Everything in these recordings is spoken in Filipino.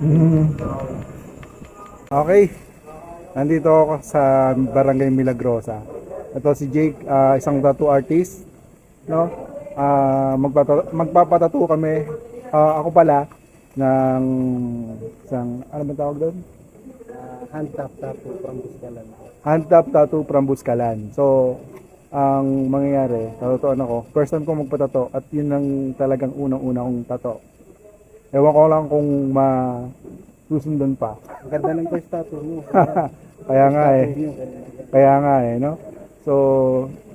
Mm. Okay. Nandito ako sa Barangay Milagrosa. Ito si Jake, ah, isang tattoo artist. No? Ah, magpata- magpapatattoo kami. Ah, ako pala ng isang ano ba tawag doon? hand tap po from Buscalan. Hand tap tattoo from Buscalan. So, ang mangyayari, tatutuan ako, first time ko magpatato at yun ang talagang unang-una kong tato. Ewan ko lang kung ma susundan pa. Ang ganda ng first tattoo mo. Kaya nga eh. Kaya nga eh, no? So,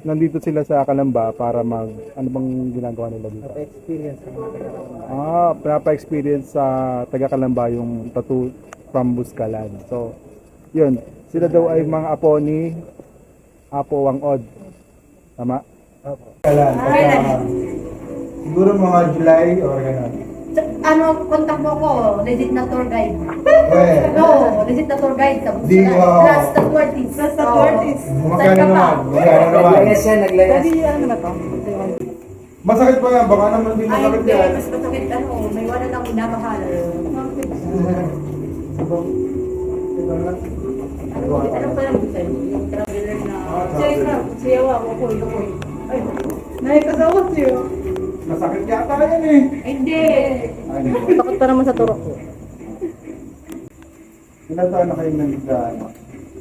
nandito sila sa Kalamba para mag, ano bang ginagawa nila dito? experience ng mga taga Ah, pinapa-experience sa taga Kalamba yung tattoo from Buscalan. So, yun. Sila daw ay mga apo ni Apo Wangod. Tama? Opo. Kalan. siguro mga July or gano'n. Ano, contact mo ko, legit na tour guide. Well, No, legit na tour guide. Tapos Di, sila, wow. plus the tourist. Plus the tourist. magkano naman? Magkano naman? Naglayas ano na to? Masakit pa yan. Baka naman din Ay, masakit hindi. yan. Mas masakit ano, may wala lang minamahal. Ano, ano pa lang sa'yo? Yung traveler na... Siya yung siya ako, ako, ako. Ay, nakikasawa siya. Masakit yata yan eh. Hindi. Takot pa naman sa turok ko. Ilan taon na kayo nandito? Ano?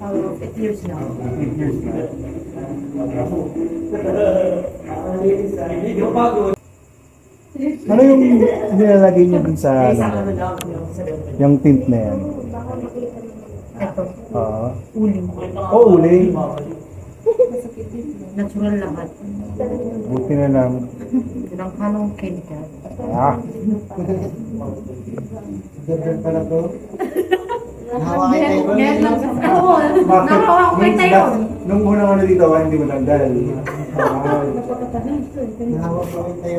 Oh, eight years now. 8 years na. Ano yung nilalagay niyo dun sa ano, yung tint na yan? Ito, Oo. uling. Oh, uling. Natural lahat. Buti na lang. Walang halong chemical. Ah, Ganda pala to. Nahawa kayo tayo. ngayon lang sa... Ko kay tayo. Nung unang ano dito, hindi matanggal. Ah, Nahawa ko tayo.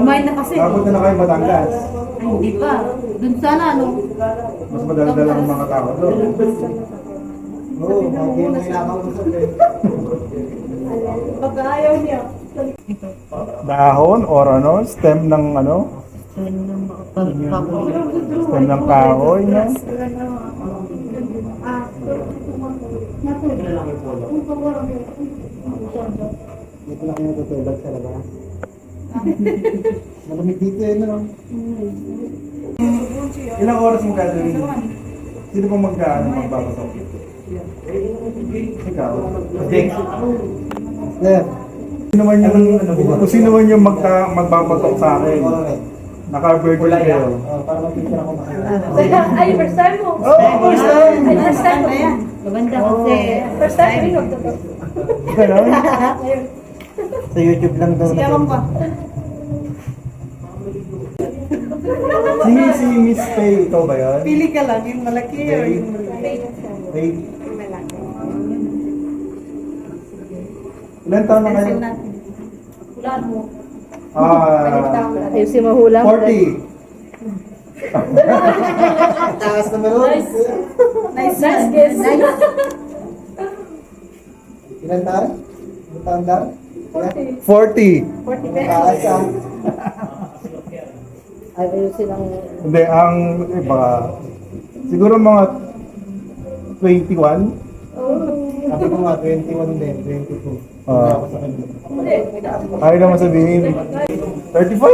Kumain na kasi. Napunta na kayo Batangas. Ay, hindi pa. Dun sana, ano? Mas madaldal ang mga tao doon. Oo, hindi mo inakausap eh. Pag ayaw niya. Dahon or ano, stem ng ano, stem ng kahoy, no? Dito lang kayo tutulog sa labas. Malamig dito eh, no? Ilang oras mo gagawin? Sino pong magkaano magbabasok? Ikaw? Sir. Sino man yung, kung sino man yung magka, magbabatok sa akin? Naka-birthday kayo. Oh. Ay, first time mo. Oh, first time! Ay, first time mo yan. Maganda kasi. First time mo. Ganon? Sa YouTube lang daw. Siyawan pa. Si, si Miss Faye, ikaw ba yun? Pili ka lang, yung malaki or yung malaki. Faye? Ilan taon na kayo? Hulaan mo. Ah, Ayusin mo hula 40. Taas naman nun. Nice. Nice. Nice guess. Nice. Ilan taon? Ilan taon daw? 40. 40 Taas ah. Ay. Hindi, ang iba, siguro mga 21. Sabi ko nga, 21 din, 22. Kanya. Ayaw naman sabihin. 35?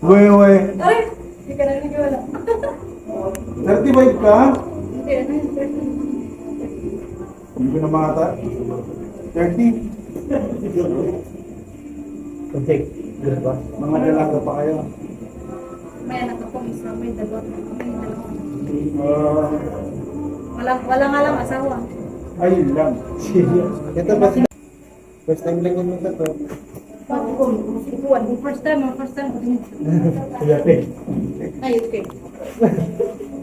Uwe, uwe. Ay! Hindi ka na nagwala. 35 ka? Hindi, ano yun? Hindi ko na makata. 30? Project. Ba? Mga dalaga pa kayo. May anak akong isa, may dalawa. Ah, Wala, wala nga lang asawa. ayun lang. Ito ba? First time lang yung to. Pati ko, ikuan. First time, ah, first time. Ay, okay.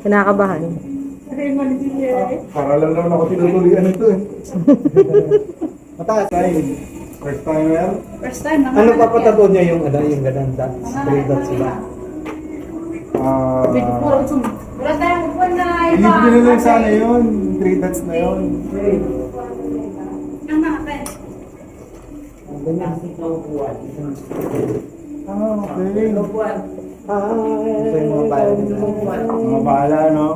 Kinakabahan. Okay, mali siya. Para lang naman ako tinutuloyan ito eh. Mataas. Time. First timer. First time, mga Ano anak papatato niya yung ano, yung sa yan. straight dots ba? Ah, Wala tayong upuan na iba. Libre na lang sana yun. 3 dots na yun. Ang mga kaya. Ganyan. Ah, okay. Ah, ito yung mga bayan nila. Mga bahala, no?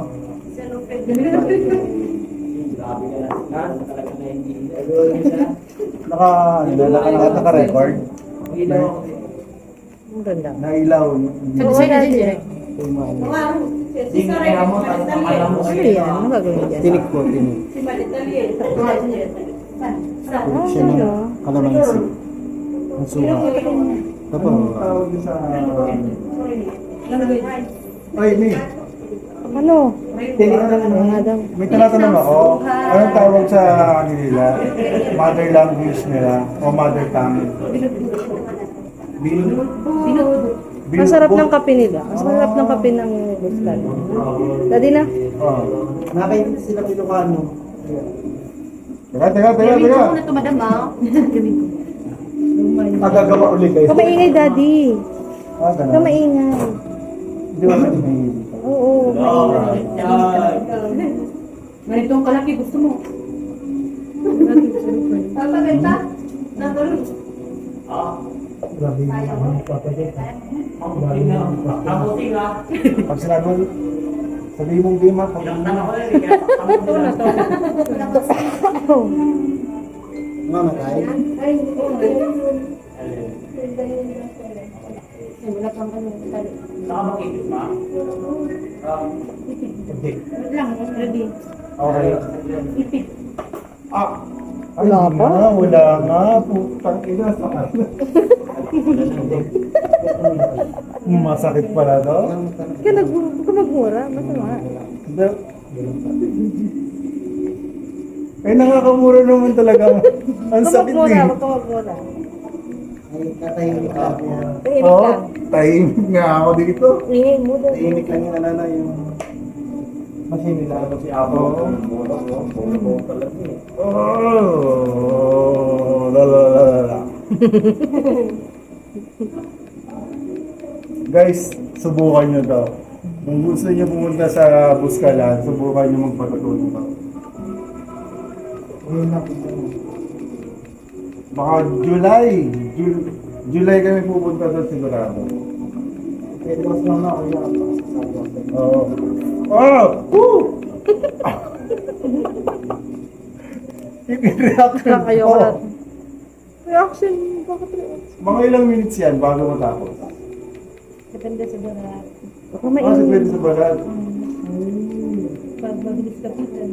Naka, ano, naka, naka, naka-record. Ang ganda. Nailaw. Dati. Si Sarah, Ano yan? Ano gagawin dyan? Tinik po, tinik. Si Malitali. Sa Siya ng kalamansi. Ang suha. Tapos, Anong tawag sa... Ay, may, Ano? Ano nga daw? may tinatanong ako. Anong tawag sa ano nila? Mother language nila? O mother tongue? Bil- bil- Masarap ng kape nila. Masarap ng kape ng Buscan. Dati na? Oh. Nakaintindi sila Ilocano. Teka, teka, teka, teka. Gawin ko na ito, madam, ah. Gawin ko. Magagawa ulit kayo. Huwag maingay, Daddy. Ah, Huwag ganun. maingay. Hindi ba maingay? Oo, maingay. Ganitong kalaki, gusto mo? Tataganda? Natulog. Pag sinabi mo, sabi mong di ma, pag Mamatay. Ay, wala pang ano. tali. Wait lang, ready. Okay. Ipit. Ah! Wala hindi pa? wala nga. Putang ina sa Masakit pala to. Ka nag huwag ka magmura. Masama. Hindi. Eh, nakakamura naman talaga. Ang sakit eh. Huwag ka magmura. Ay, katahimik ka. Tahimik Oo, lang. tahimik nga ako dito. Ingay mo daw. Tahimik lang yung nanana yung machine nila. Si Apo. Oh, la la la la la. Guys, subukan nyo to. Kung gusto nyo pumunta sa Buskalan, subukan nyo magpatutulong to. Yun na po. Baka July. Ju- July kami pupunta doon sigurado. Pwede mas lang na ako yung Oo. Oh! Woo! I-reaction Ayoko na. ko. Reaction. Bakit reaction? Mga ilang minutes yan bago matapos. Depende sa barat. Huwag ka Kasi maingay. pwede sa balat. Pag mabilis kapitan.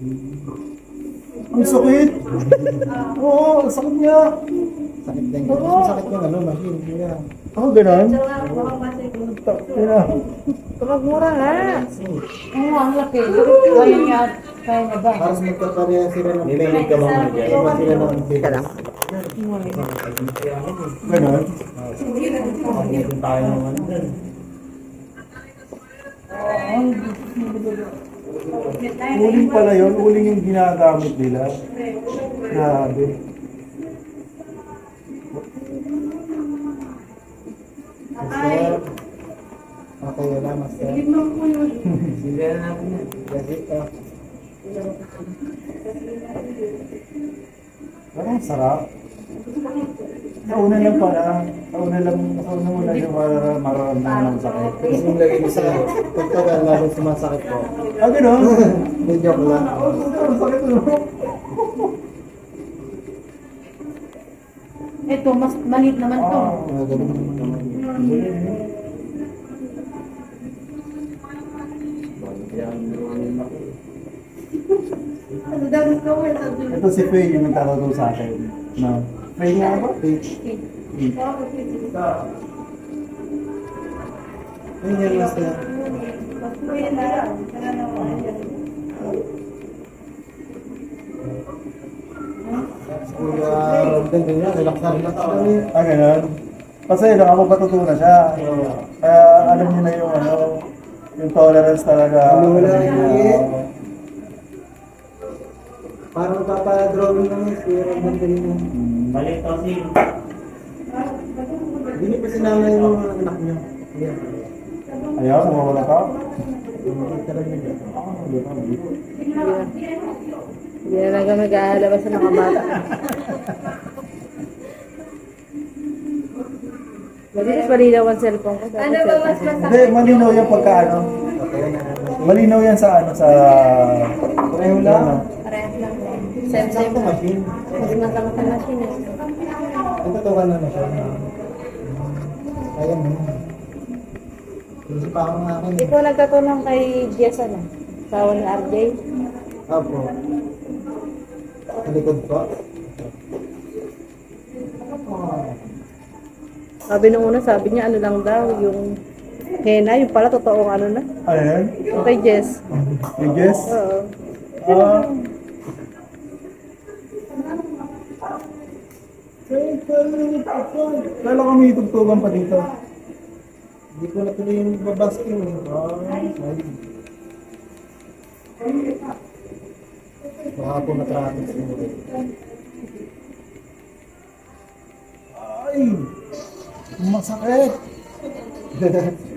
Ang sakit! Oo, ang sakit niya. Sakit din. Mas Sakit yung ano, machine. Kaya, Ako ganun? Baka masiguro. Kaya, Huwag ka magmura nga. Oo, ang laki. Kaya niya, kaya niya ba? Parang magkapareha sila ng May ka mga dyan. Iba sila ng Teka lang. ganun. tayo naman dun. Uling pala yun, uling yung ginagamit nila. Grabe. Okay, wala, master. Sige na natin yan. Kasi, Parang sarap. Sa una lang pala, sa una lang, sa una mo lang yung mara- mararamdaman ng sakit. Tapos yung lagay mo sa pagtagal, lalo sumasakit po. Ah, ganun? Hindi joke lang. Ang sakit no? Ito, mas maliit naman to. Ah. Ah, ganun naman. Ito si Faye yung nagtaturo sa akin. No. Faye nga ba? Faye. Ayun yan, master. Kuya Romden, din yan. Relax na relax lang yun. Ah, ganun. Kasi nakapagpatuto na siya. Kaya alam niyo na yung ano, yung tolerance talaga. Ano wala oo. Parang papadrawing lang yun. Kuya Romden din Balik kasi. Hindi niyo pa sinama yung mga anak niyo. Ayaw, mawawala ka. Hindi hindi hindi. Hindi na lang kami kahalabas sa mga bata. Mabilis malinaw ang cellphone ko. Ano ba mas Hindi, malinaw yan pagka ano. Malinaw yan sa ano, sa... Pareho lang. Parehas lang. Same, same. Makamot ang machine. eh. Ito tukan na na siya. Ayan mo. Pa ako ng akin. Hindi ko nagkatulong kay Jess ano. Sawa ni RJ. Apo. Sa likod ko. Sabi nung una, sabi niya ano lang daw, yung henna, yung pala totoong ano na. Yan? Yung kay Jess. You guess? Oo. Ah. Kala ko may tugtugan pa dito. Hindi ko na tuloy yung babasking. Ay, sorry. Baka po na-traffic siguro. Ay! Masakit!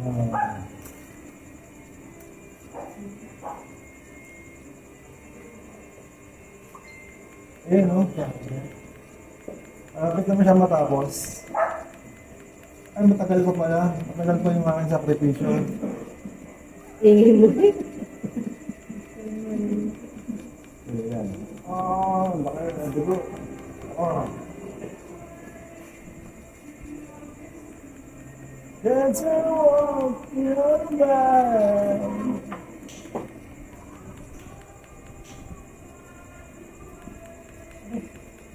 Ayun, no? Malapit naman siya matapos. Ay, matagal pa pala. Matagal pa yung aking sakripisyo. Ingay mo. Ayan. Ah, laki na dugo. That's your mind.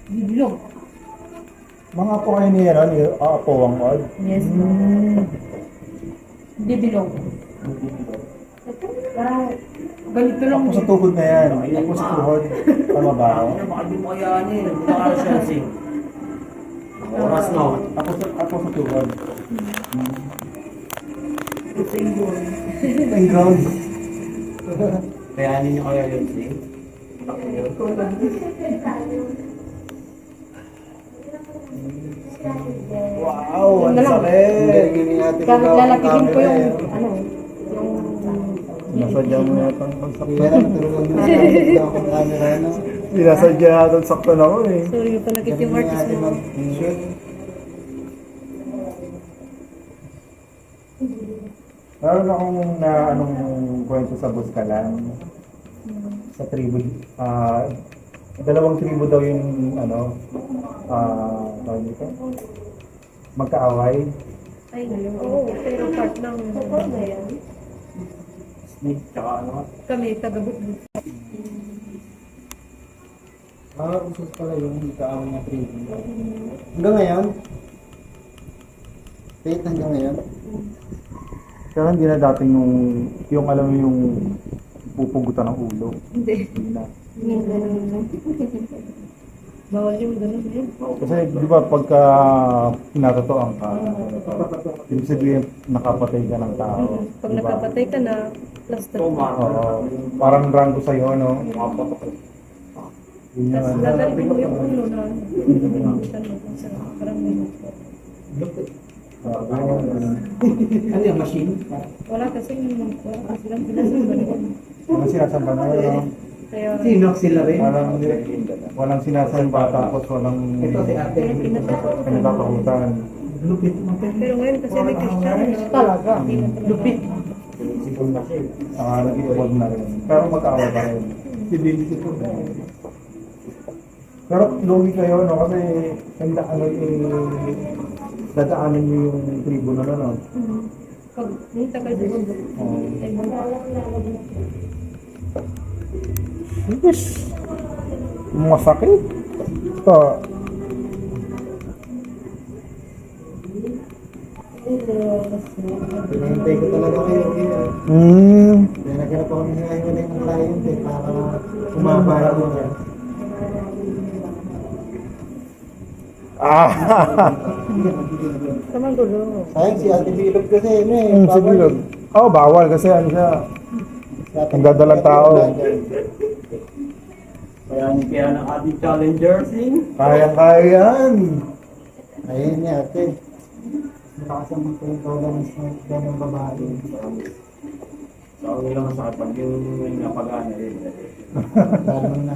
Bibilog. Mga po kayo ni ano, ni Apo Wang Od. Yes. Bibilog. Parang ganito lang. Ako sa tuhod na yan. Ako sa tuhod. Tama ba ako? Baka di mo kayanin. Baka siya si. Oras no. Ako sa, ako sa tuhod. Thank God. Kayanin niyo kaya yun si. Wow, ang magawa ng lalapitin ko yung, ano, yung, Sinasadya mo yata ang Kaya pagsaktan. lang, tulungan mo na ako ng camera, no? Sinasadya yata ang saktan ako eh. Sorry, panakit yung artist mo. Meron akong na anong kwento sa Buskalan. Sa tribo. Ah, dalawang tribo daw yung ano, ah, tawag dito? Magkaaway. Ay, oo. Pero part ng na yan. Snake tsaka ano. Kami, taga-bukbuk. Ah, usos pala yung kaaway na tribo. Hanggang ngayon? Wait, hanggang ngayon? Pero hindi na dating yung, yung alam mo yung pupugutan ng ulo. Hindi. Hindi na. Ganun lang. Bawal yung ganun eh. Kasi di ba pagka pinatotoan ka, ibig sabihin nakapatay ka ng tao. Pag di ba? nakapatay ka na, plus. Oo. parang ranggo sa'yo, no? Yun Tapos yun. gagalbin mo yung ulo na. Parang ganun. Ah. Ano yung machine? Wala kasi yung wala kasi lang pinasamban ko. Ano sinasamba na yun? Kaya Sino sila rin? Walang, walang sinasamba tapos walang Ito si ate. pinatatakutan. Lupit mo. Pero ngayon kasi may Christian. Talaga. Na. Lupit. Sipon na siya. Saka nag-evolve na rin. Pero magkaaway pa rin. Pero lugi kayo, no? Kasi ano yung dadaanan nyo yung tribo na no? Mhm. Pag yung tagal sa bundok. Oo. Ay, bundok. Yes. Masakit. Ito. Pinahintay ko talaga kayo. Mm. Kaya naghanap po kami ngayon ng client eh, para umaba yun niya. Ah! Kamang gulo. Sayang si Ate Bilog kasi ano eh. Hmm. Oh, bawal kasi ano siya. Ang dadalang tao. vlogger. Kaya ng ating challengers eh. Kaya-kaya yan. Ayun niya ate. Nakasama ko yung tolerance ng ng babae. So, ang ilang sa pag yung napagana eh. Sa...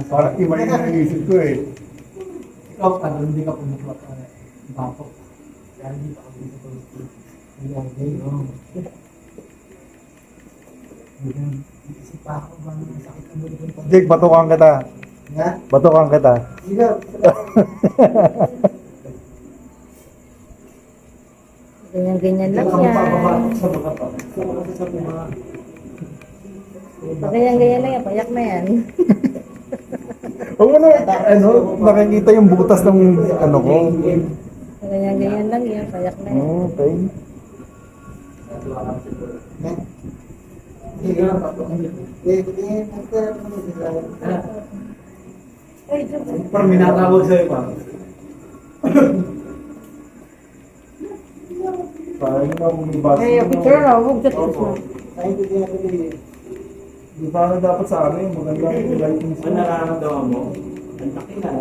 Parang iba yung naisip ko eh. Ikaw pa, doon hindi ka pumuklap ka. Bapo. Kaya hindi ka pumuklap. Hindi ako kayo. Isip pa ako ba sakit ang ulo ko. Jake, batukan kita. Nga? Batukan kita. Sige. Ganyan-ganyan lang yan. sa mga pa. Sa mga sa mga. Ganyan-ganyan lang yan, payak na yan. Huwag mo na, ano, nakikita yung butas ng ano ko. Pag ganyan-ganyan lang yan, payak na yan. Okay. Sige. Eh, tingin natin ano sila. Ay, Diyos. Parang minatawag sa'yo pa. Parang na bumibasa. Ay, picture na, huwag mo. Ay, hindi natin eh. Di ba dapat sa amin, maganda yung lighting Ano nararamdaman mo? Ang laki na.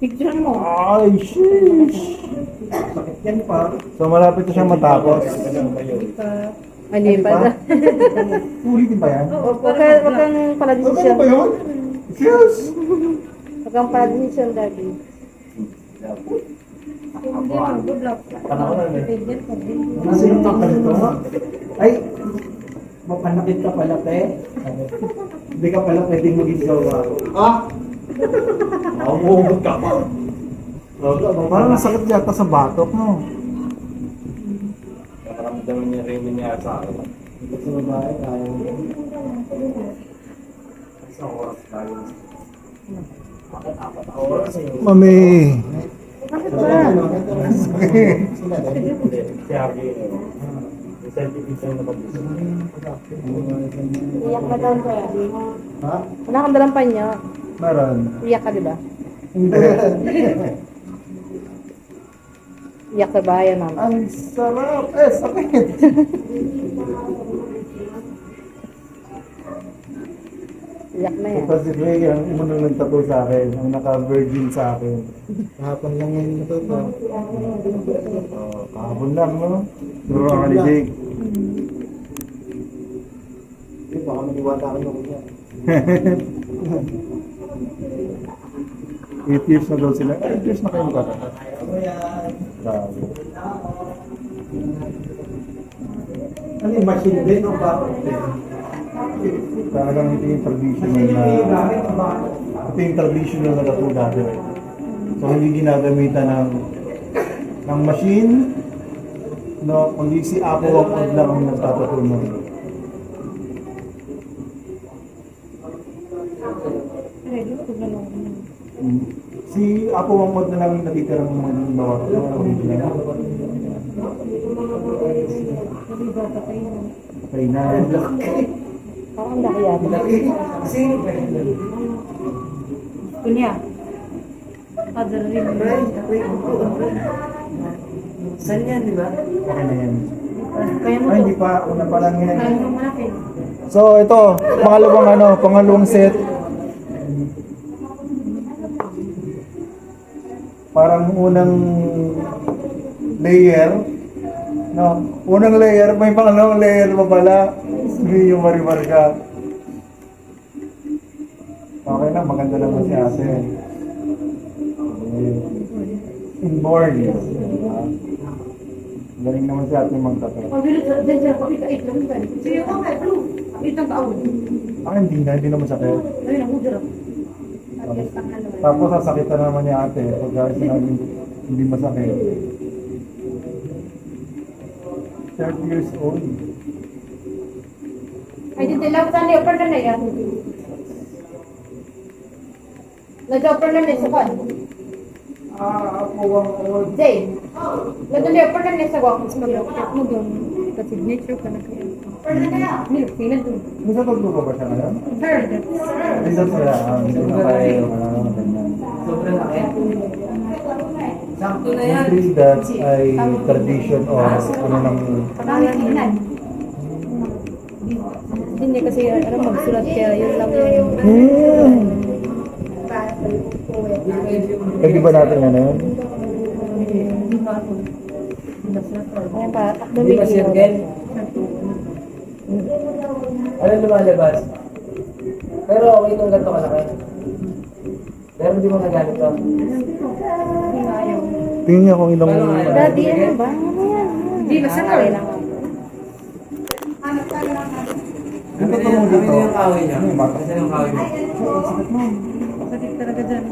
Picture mo. Ay, sheesh! Sakit yan pa. So malapit na siyang matapos. Malipad na. Ulitin ba yan? Oo, Huwag ka, huwag kang pala Ano desisyon. ba yun? Yes! Huwag kang pala desisyon, daddy. Good luck. Panahon na eh. Kasi yung tangkal ito. Ay, mapanakit ka pala, te. Hindi ka pala pwedeng maging jowa. Ah! Maumugot ka pa. Parang nasakit yata sa batok, no? Nakaramdaman niya rin niya sa akin. Sa babae, ayaw. Isang oras tayo. Bakit apat oras eh? Mami! Bakit ba? ano. Sila din. Hindi, si Harvey. Yung certificate na pag Iyak na daw ko Ha? Wala kang dalang panyo. Meron. Iyak ka, di ba? Iyak sa bahay, mama. Ang sarap! Eh, sakit! Iyak na yan. Ito si Ray, ang unang nagtato sa akin, ang naka-virgin sa akin. Kahapon lang yan natuto. Oh, kahapon lang, no? Turo ka ni Jake. Hindi, baka maniwala ka nung yan. 8 years na daw sila. 8 years na kayo magkatato. Grabe. Ano yung machine din o ba? Talagang ito yung traditional na ito yung traditional na tattoo dati. So hindi ginagamitan ng ng machine no, kundi si Apo Wapod lang ang. Mm. Si Apo Wapod na lang natitira ng mga bawa ko. original. Kaya na. Parang ang laki yata. Kasi, Kunya. Father rin. saan yan, di ba? Okay na yan. Kaya mo Ay, hindi pa. Una pa lang yan. Kaya mo malaki. So ito, pangalawang ano, pangalawang set. Parang unang layer. No, unang layer, may pangalawang layer pa pala. Hindi yung marimarga. Okay na, maganda naman si ate. Okay. Inborn. Galing naman si ate magtato. Pag taon. Ah, hindi na, hindi naman sakit. Tapos sasakitan naman ni ate pagka sinabi hindi masakit. 30 years old. Ay, dito lang sa leopard na na yan. Nag-leopard na na sa kwan. Ah, ako ang old. Jay. Nag-leopard na na sa kwan. Mas mag-leopard mo doon. Naka-signature ka na kaya. Milk, tingnan doon. Nasa paglupa ba siya ngayon? Sir, Nandun sila. ah, Hindi na kayo. ah, ganyan. Sobrang laki. Sakto na yan. Yung three dots ay tradition o ano ng Hindi niya kasi ano, magsulat kaya yun lang yung... Pwede ba natin ano yun? Ayan pa, takbo Hindi ba circle? Ano lumalabas? Pero okay itong ganito kalaki. Pero hindi mo nagamit to. Tingnan niya kung ilang... Daddy, ano ba? Ano yan? Hindi, basta Ah, okay lang. Yung totoo Ano dito. yung kahoy niya? Ano yung bata? Kasi yung kahoy mo. Sakit talaga dyan.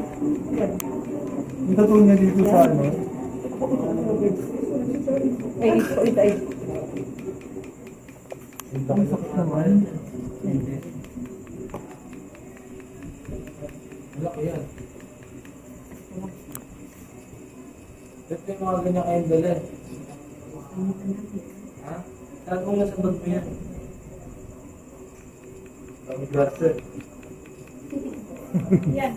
Yung totoo niya dito sa ano. Ay, ito, ito, ito. Ang sakit naman. Laki yan. Ba't may mga ganyan kayong dala? Ha? Saan mo nasa bag mo yan? Kami glasser. Yan.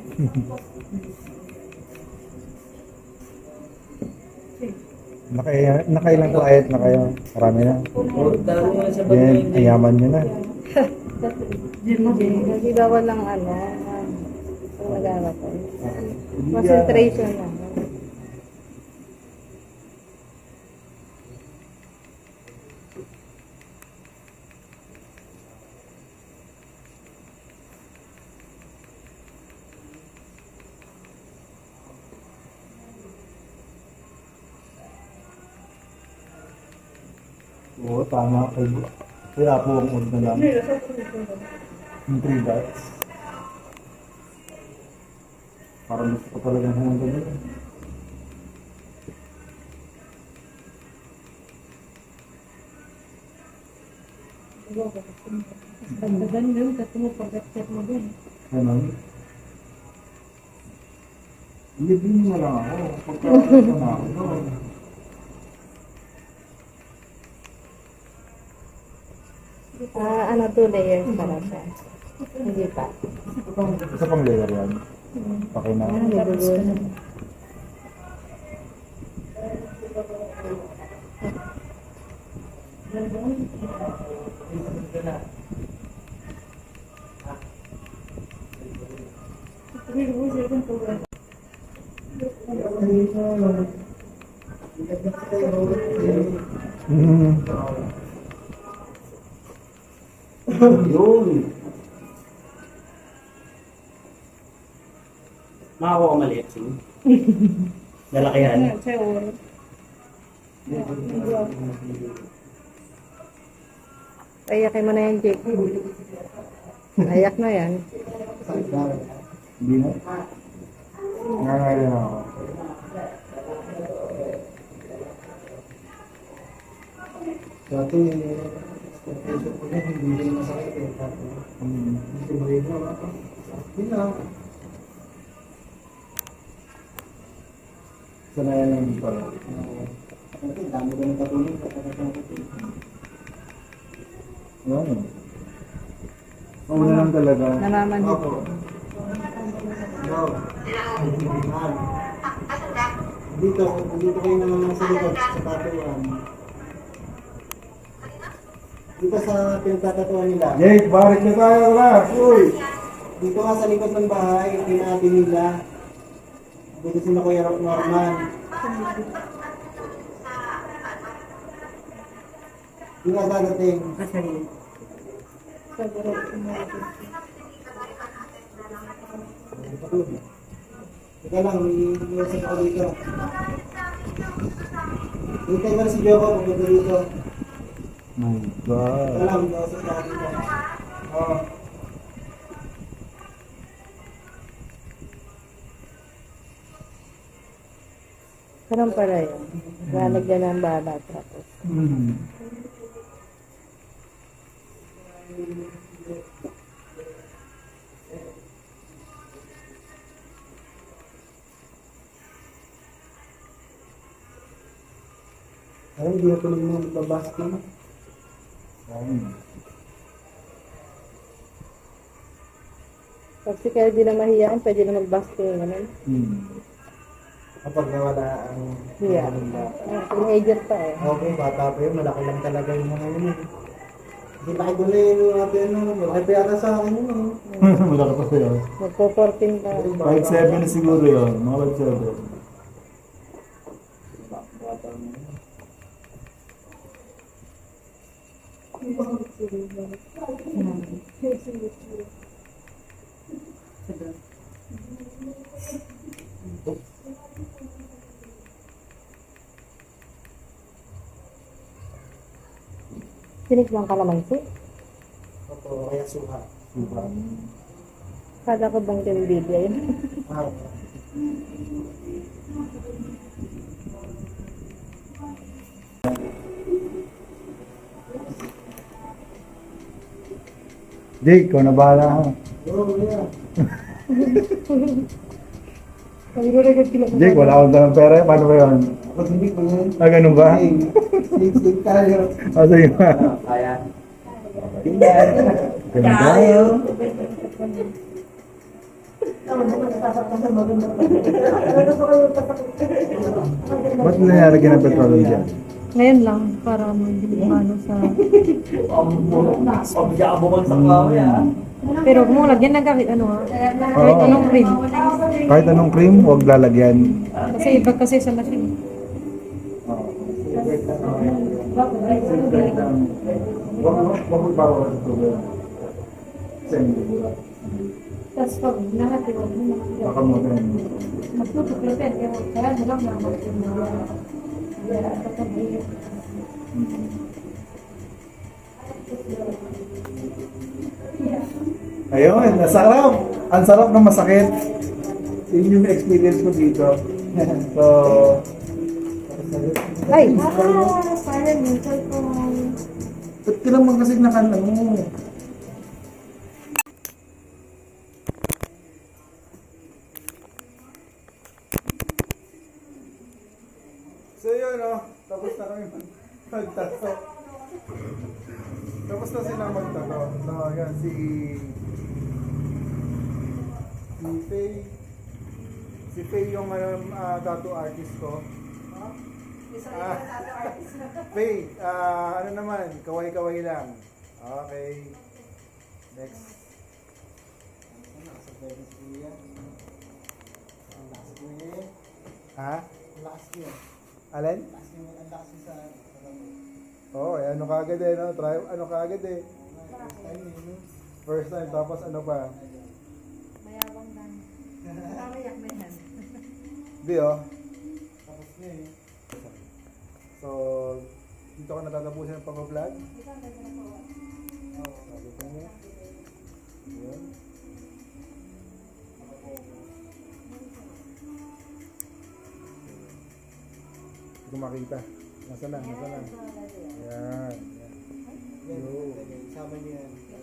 Nakaya, nakailang client na kayo. Marami na. O, Tago mo na sa bag mo Yan, ayaman nyo na. Kasi bawal lang ano, kung nag-aarap. Concentration lang. Oo, tama. Kay- Kaya po ang odd na lang. Yung three dots. Parang gusto ko talaga ng ganyan. Dagdagan yun, kasi mo pag-accept mo. Ganon. Hindi, din na lang ako. Pagkakita na ako ano, two layers pala siya. Hindi pa. Isa pang layer yan. Okay na. Ano, Yun. Makakuha ko maliit sing. Lalakihan. Ano, sa'yo. Ayakin mo na yan, Jake. Ayak na yan. Hindi na. Ngangari na ako. Dati, expectation ko yan, hindi rin masakit eh. Tapos, Mm. Hindi mo rin mo. Yun lang. Sanayan lang dito. Kasi dami ko ng sa pagkakataon ko. Ano? Una lang talaga. Namamanhid. Opo. No. Dito, dito kayo naman sa likod, sa tatuan. Dito sa pinagtatatuan nila. Jake, barik na tayo na. Uy! Dito nga sa likod ng bahay, pinati nila. Dito sila Kuya Norman. Yung nga dadating. Teka lang, iiwasan ko dito. Hintay ko na si Joko, pupunta dito. My Teka God. lang, iiwasan ko dito. Oo. Ganun pala yun. Lalagyan ng bala tapos. Mm. Ay, hindi na tuloy mo magbabasking. Pag si kaya di na mahiyaan, pwede na mag-basket. Ganun. Hmm. Kapag nawala ang... Hiya. Ah, teenager pa eh. Okay, bata pa yun. Malaki lang talaga yung mga yun. eh. Hindi laki ko na yun yung natin. ano, Malaki pa yata sa akin yun. eh. Malaki pa sa'yo. Magpo-14 pa. 5'7 siguro yun. Mga 5'7. Sinig lang kalamansi. Opo, kaya suha. Kada ko bang tinibigya yun? Ah, Jake, ikaw na bahala yeah. Jake, wala akong dalang pera. Paano ba yun? Pag hindi ko yun. Ah, ganun ba? Sige, sige tayo. Ah, sige nga. Kaya. Ganda. Ba't nilalagyan ng petrolong dyan? Ngayon lang, para hindi ano sa... Pagyaabungan sa kawe ah. Pero kung mo lagyan ng gamit, ano ha? Kahit Oo. anong cream. Kahit anong cream, huwag lalagyan. Kasi iba kasi sa machine. Huwag huwag magbawa sa tubig. Tapos pag lahat yun, Baka mo rin. magtutuklipin, kaya mo lang na Ayun, nasarap. Ang sarap ng masakit. Yun yung experience ko dito. So, Ay! Ah, parang yung cellphone. ba't ka naman kasi nakano mo? So yun oh, tapos na kami mag- magtato. Tapos na sila magtato. So yan, si... Si Faye. Si Faye yung um, ah, tattoo artist ko. Ah, Faye, ah, ano naman, kaway-kaway lang. Okay. Next. Ha? Alin? Oo, oh, eh, ano kagad eh, no? Try, ano kagad eh. First time, tapos ano pa? Mayabang lang. Nakakayak na yan. Di oh. Tapos na eh. So, dito ka natatapusin ng pag-vlog? Oo, sabi ko niya. Yun. Hindi ko makita. Nasa na, nasa na. Yan. Yan. Yo. Sama niyo yan.